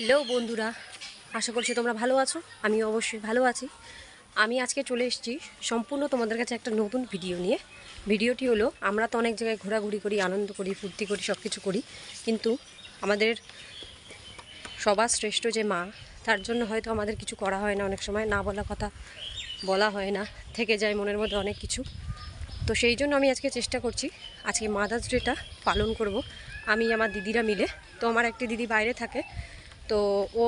Hello বন্ধুরা, আশা করছি তোমরা ভালো আছো। আমি অবশ্যই ভালো আছি। আমি আজকে চলে এসেছি সম্পূর্ণ তোমাদের কাছে একটা নতুন ভিডিও নিয়ে। ভিডিওটি হলো, আমরা তো অনেক জায়গায় ঘোরাঘুরি করি, আনন্দ করি, ফুর্তি করি সব কিছু করি, কিন্তু আমাদের সবার শ্রেষ্ঠ যে মা, তার জন্য হয়তো আমাদের কিছু করা হয় না অনেক সময়, না বলা কথা বলা হয় না, থেকে যায় মনের মধ্যে অনেক কিছু। তো সেই জন্য আমি আজকে চেষ্টা করছি, আজকে মাদার্স ডেটা পালন করব। আমি আমার দিদিরা মিলে, তো আমার একটি দিদি বাইরে থাকে তো ও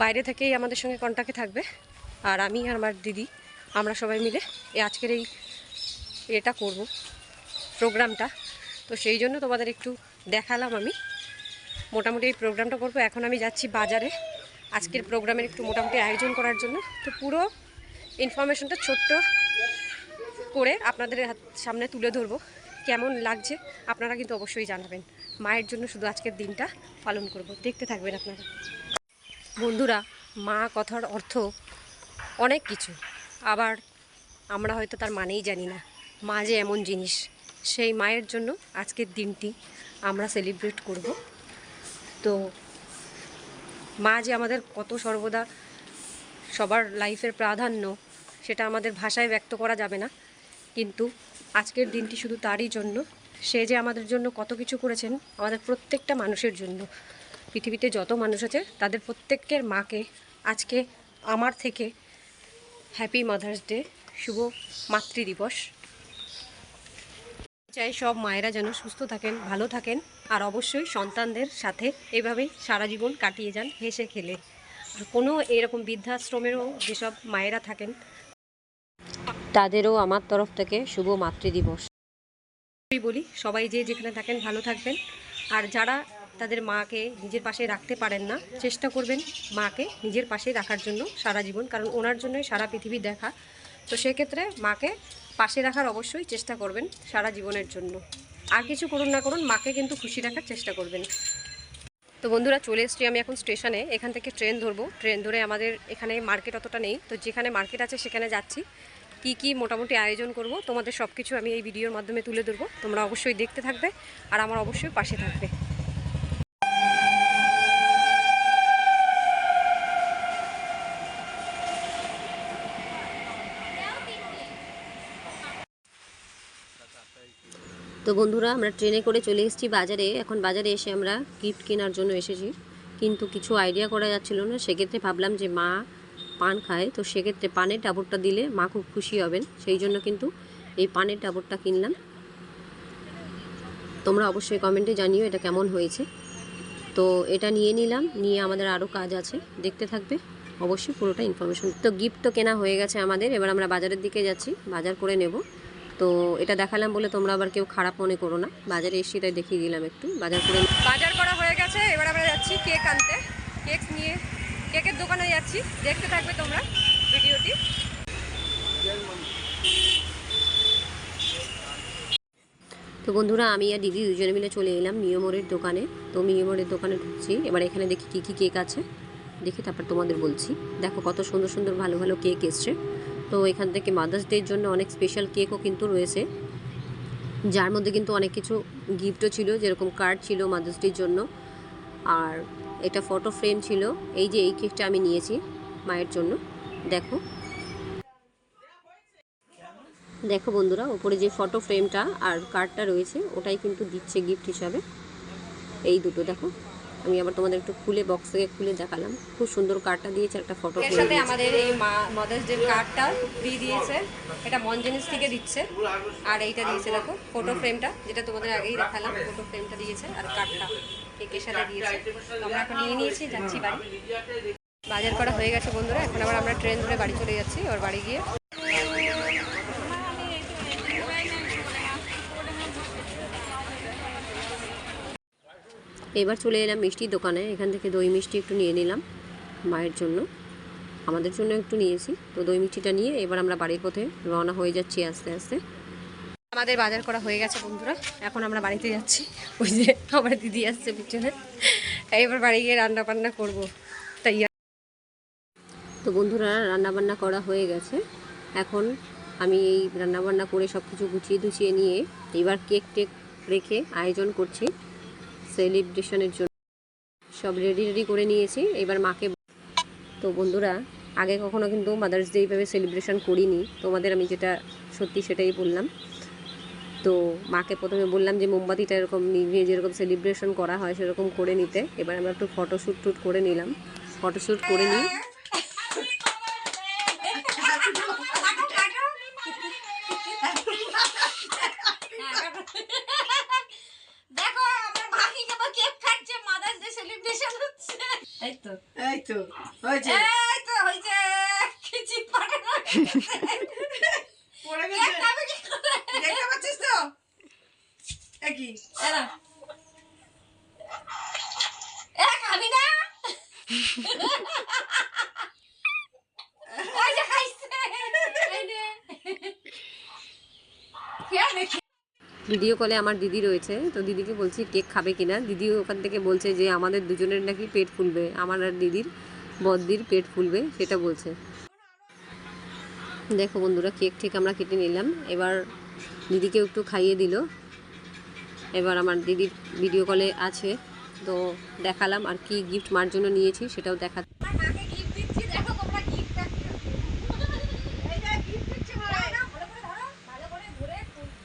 বাইরে থেকেই আমাদের সঙ্গে কন্ট্যাক্টে থাকবে। আর আমি আর আমার দিদি, আমরা সবাই মিলে এই আজকের এই এটা করব, প্রোগ্রামটা। তো সেই জন্য তোমাদের একটু দেখালাম আমি। মোটামুটি এই প্রোগ্রামটা করব। এখন আমি যাচ্ছি বাজারে। আজকের প্রোগ্রামের একটু মোটামুটি আয়োজন করার জন্য। তো পুরো ইনফরমেশনটা ছোট্ট করে আপনাদের সামনে তুলে ধরবো। কেমন লাগছে আপনারা কিন্তু অবশ্যই জানাবেন। মায়ের জন্য শুধু আজকের দিনটা পালন করব। দেখতে থাকবেন আপনারা। বন্ধুরা, মা কথার অর্থ অনেক কিছু। আবার আমরা হয়তো তার মানেই জানি না। মা যে এমন জিনিস, সেই মায়ের জন্য আজকের দিনটি আমরা সেলিব্রেট করব। তো মা যে আমাদের কত সর্বদা সবার লাইফের প্রাধান্য, সেটা আমাদের ভাষায় ব্যক্ত করা যাবে না। কিন্তু আজকের দিনটি শুধু তারই জন্য সে যে আমাদের জন্য কত কিছু করেছেন, আমাদের প্রত্যেকটা মানুষের জন্য। পৃথিবীতে যত মানুষ আছে, তাদের প্রত্যেকের মাকে আজকে আমার থেকে হ্যাপি মাদার্স ডে শুভ মাতৃ দিবস। চাই সব মায়েরা যেন সুস্থ থাকেন, ভালো থাকেন, আর অবশ্যই সন্তানদের সাথে এভাবেই সারা জীবন কাটিয়ে যান, হেসে খেলে। আর কোনো এরকম বৃদ্ধাশ্রমেরও যেসব মায়েরা থাকেন, তাদেরও আমার তরফ থেকে শুভ মাতৃদিবস বলি, সবাই যে যেখানে থাকেন ভালো থাকবেন। আর যারা তাদের মাকে নিজের পাশে রাখতে পারেন না, চেষ্টা করবেন মাকে নিজের পাশে রাখার জন্য সারা জীবন, কারণ ওনার জন্যই সারা পৃথিবী দেখা। তো সেক্ষেত্রে মাকে পাশে রাখার অবশ্যই চেষ্টা করবেন সারা জীবনের জন্য। আর কিছু করুন না করুন, মাকে কিন্তু খুশি রাখার চেষ্টা করবেন। তো বন্ধুরা, চলে এসছি আমি এখন স্টেশনে। এখান থেকে ট্রেন ধরবো। ট্রেন ধরে আমাদের এখানে মার্কেট অতটা নেই। তো যেখানে মার্কেট আছে সেখানে যাচ্ছি। কি কি মোটামুটি আয়োজন করব, তোমাদের সব কিছু আমি এই ভিডিওর মাধ্যমে তুলে ধরবো। তোমরা অবশ্যই দেখতে থাকবে আর আমার অবশ্যই পাশে থাকবে। তো বন্ধুরা, আমরা ট্রেনে করে চলে এসেছি বাজারে। এখন বাজারে এসে আমরা গিফট কেনার জন্য এসেছি। কিন্তু কিছু আইডিয়া করা যাচ্ছিল না। সেক্ষেত্রে ভাবলাম যে মা পান খায়, তো সেক্ষেত্রে পানের ডাবরটা দিলে মা খুব খুশি হবেন। সেই জন্য কিন্তু এই পানের ডাবরটা কিনলাম। তোমরা অবশ্যই কমেন্টে জানিও এটা কেমন হয়েছে। তো এটা নিয়ে নিলাম, নিয়ে আমাদের আরও কাজ আছে। দেখতে থাকবে, অবশ্যই পুরোটা ইনফরমেশন তো গিফট তো কেনা হয়ে গেছে আমাদের, এবার আমরা বাজারের দিকে যাচ্ছি, বাজার করে নেব। তো এটা দেখালাম বলে তোমরা আবার কেউ খারাপ মনে করো না। বাজারে এসে তাই দেখিয়ে দিলাম একটু, বাজার করে বাজার করা হয়ে গেছে, এবার আমরা যাচ্ছি কেক আনতে। কেক নিয়ে কেকের দোকানে যাচ্ছি, দেখতে থাকবে তোমরা ভিডিওটি। তো বন্ধুরা, আমি আর দিদি দুজনে মিলে চলে এলাম মিয়মোরের দোকানে। তো মিয়মোরের দোকানে ঢুকছি। এবার এখানে দেখি কী কী কেক আছে। দেখি তারপর তোমাদের বলছি। দেখো কত সুন্দর সুন্দর ভালো ভালো কেক এসছে। তো এখান থেকে মাদার্স ডের জন্য অনেক স্পেশাল কেকও কিন্তু রয়েছে। যার মধ্যে কিন্তু অনেক কিছু গিফটও ছিল, যেরকম কার্ড ছিল মাদার্স ডের জন্য। আর এটা ফটো ফ্রেম ছিল। এই যে এই কেকটা আমি নিয়েছি মায়ের জন্য। দেখো। দেখো বন্ধুরা, ওপরে যে ফটো ফ্রেমটা আর কার্ডটা রয়েছে, ওটাই কিন্তু দিচ্ছে গিফট হিসাবে। এই দুটো, দেখো। আমি আবার তোমাদের একটু খুলে বক্স থেকে খুলে দেখালাম। খুব সুন্দর কার্ডটা দিয়েছে একটা ফটো এর সাথে আমাদের এই মাদার্স ডে কার্ডটা ফ্রি দিয়েছে। এটা মনজেনিস থেকে দিচ্ছে। আর এইটা দিয়েছে দেখো ফটো ফ্রেমটা যেটা তোমাদের আগেই দেখালাম ফটো ফ্রেমটা দিয়েছে আর কার্ডটা কেকের সাথে দিয়েছে। আমরা এখন নিয়ে নিয়েছি যাচ্ছি বাড়ি। বাজার করা হয়ে গেছে বন্ধুরা এখন আবার আমরা ট্রেন ধরে বাড়ি চলে যাচ্ছি ওর বাড়ি গিয়ে এবার চলে এলাম মিষ্টির দোকানে। এখান থেকে দই মিষ্টি একটু নিয়ে নিলাম মায়ের জন্য। আমাদের জন্য একটু নিয়েছি। তো দই মিষ্টিটা নিয়ে এবার আমরা বাড়ির পথে রওনা হয়ে যাচ্ছি আস্তে আস্তে। আমাদের বাজার করা হয়ে গেছে বন্ধুরা। এখন আমরা বাড়িতে যাচ্ছি। ওই যে আমার দিদি আসছে পিছনে। এবার বাড়ি গিয়ে রান্না বান্না করব। তাই তো বন্ধুরা, রান্নাবান্না করা হয়ে গেছে। এখন আমি এই রান্নাবান্না করে সব কিছু গুছিয়ে গুছিয়ে নিয়ে এবার কেক টেক রেখে আয়োজন করছি। সেলিব্রেশনের জন্য। সব রেডি রেডি করে নিয়েছি। এবার মাকে তো বন্ধুরা, আগে কখনো কিন্তু মাদার্স ডে এইভাবে সেলিব্রেশন করিনি। তোমাদের আমি যেটা সত্যি সেটাই বললাম। তো মাকে প্রথমে বললাম যে, মোমবাতিটা এরকম নিয়ে যেরকম সেলিব্রেশন করা হয় সেরকম করে নিতে। এবার আমরা একটু ফটোশ্যুট টুট করে নিলাম। ফটোশ্যুট করে নিই। ভাগি কেমন কেক খাচ্ছে মাদার্স ডে সেলিব্রেশন হচ্ছে। এই তো। এই তো হয়েছে। এই তো হইছে খিচি পাঠানো পড়ে গেছে। খাবে কি করে? দেখতে পাচ্ছিস তো? একই এরা এ খাবি না ওই যে খাইছে এই নে কে দেখি ভিডিও কলে আমার দিদি রয়েছে, তো দিদিকে বলছি কেক খাবে কিনা। দিদি ওখান থেকে বলছে যে, আমাদের দুজনের নাকি পেট ফুলবে, আমার আর দিদির বদ্দির পেট ফুলবে, সেটা বলছে। দেখো বন্ধুরা, কেক ঠিক আমরা কেটে নিলাম। এবার দিদিকেও একটু খাইয়ে দিল। এবার আমার দিদির ভিডিও কলে আছে, তো দেখালাম আর কি গিফট মার জন্য নিয়েছি, সেটাও দেখা আমার মাকে গিফট দিচ্ছি দেখো তোমরা গিফটটা এই যে গিফট দিচ্ছি ভালো করে ধরো ভালো করে ঘুরে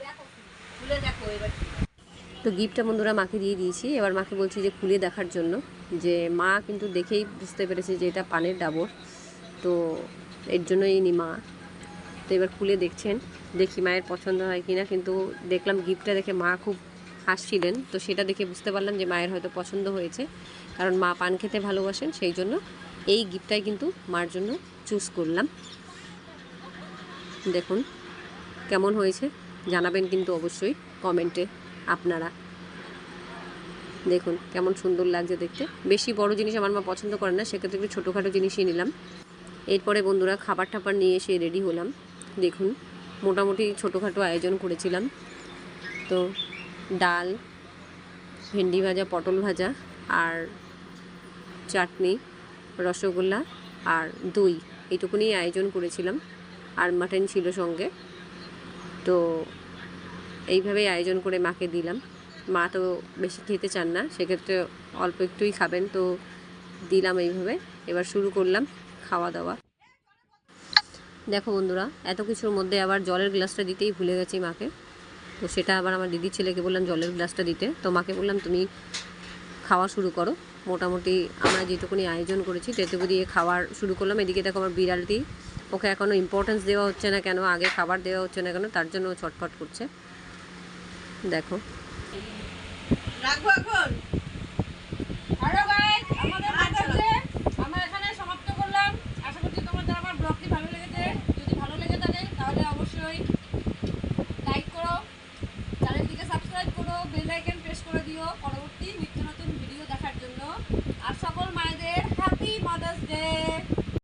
দেখো খুলে দেখো এবার তো গিফটটা বন্ধুরা মাকে দিয়ে দিয়েছি। এবার মাকে বলছি যে খুলে দেখার জন্য যে মা কিন্তু দেখেই বুঝতে পেরেছে যে এটা পানের ডাবর। তো এর জন্যই নি মা। তো এবার খুলে দেখছেন, দেখি মায়ের পছন্দ হয় কিনা। কিন্তু দেখলাম গিফটটা দেখে মা খুব হাসছিলেন। তো সেটা দেখে বুঝতে পারলাম যে মায়ের হয়তো পছন্দ হয়েছে। কারণ মা পান খেতে ভালোবাসেন, সেই জন্য এই গিফটটাই কিন্তু মার জন্য চুজ করলাম। দেখুন, কেমন হয়েছে জানাবেন কিন্তু অবশ্যই কমেন্টে। আপনারা। দেখুন, কেমন সুন্দর লাগছে দেখতে। বেশি বড় জিনিস আমার মা পছন্দ করে না, সেক্ষেত্রে একটু ছোটোখাটো জিনিসই নিলাম। এরপরে বন্ধুরা খাবার টাবার নিয়ে এসে রেডি হলাম। দেখুন, মোটামুটি ছোটোখাটো আয়োজন করেছিলাম। তো ডাল, ভেন্ডি ভাজা, পটল ভাজা আর চাটনি, রসগোল্লা আর দই এইটুকুনি আয়োজন করেছিলাম। আর মাটন ছিল সঙ্গে। তো এইভাবেই আয়োজন করে মাকে দিলাম। মা তো বেশি খেতে চান না, সেক্ষেত্রে অল্প একটুই খাবেন, তো দিলাম এইভাবে। এবার শুরু করলাম খাওয়া দাওয়া দেখো বন্ধুরা, এত কিছুর মধ্যে আবার জলের গ্লাসটা দিতেই ভুলে গেছি মাকে। তো সেটা আবার আমার দিদির ছেলেকে বললাম জলের গ্লাসটা দিতে। তো মাকে বললাম, তুমি খাওয়া শুরু করো। মোটামুটি আমরা যেটুকুনি আয়োজন করেছি তেটুকু দিয়ে খাওয়ার শুরু করলাম। এদিকে দেখো আমার বিড়ালটি, ওকে এখনও ইম্পর্টেন্স দেওয়া হচ্ছে না কেন, আগে খাবার দেওয়া হচ্ছে না কেন, তার জন্য ছটফট করছে। দেখো। রাখব এখন?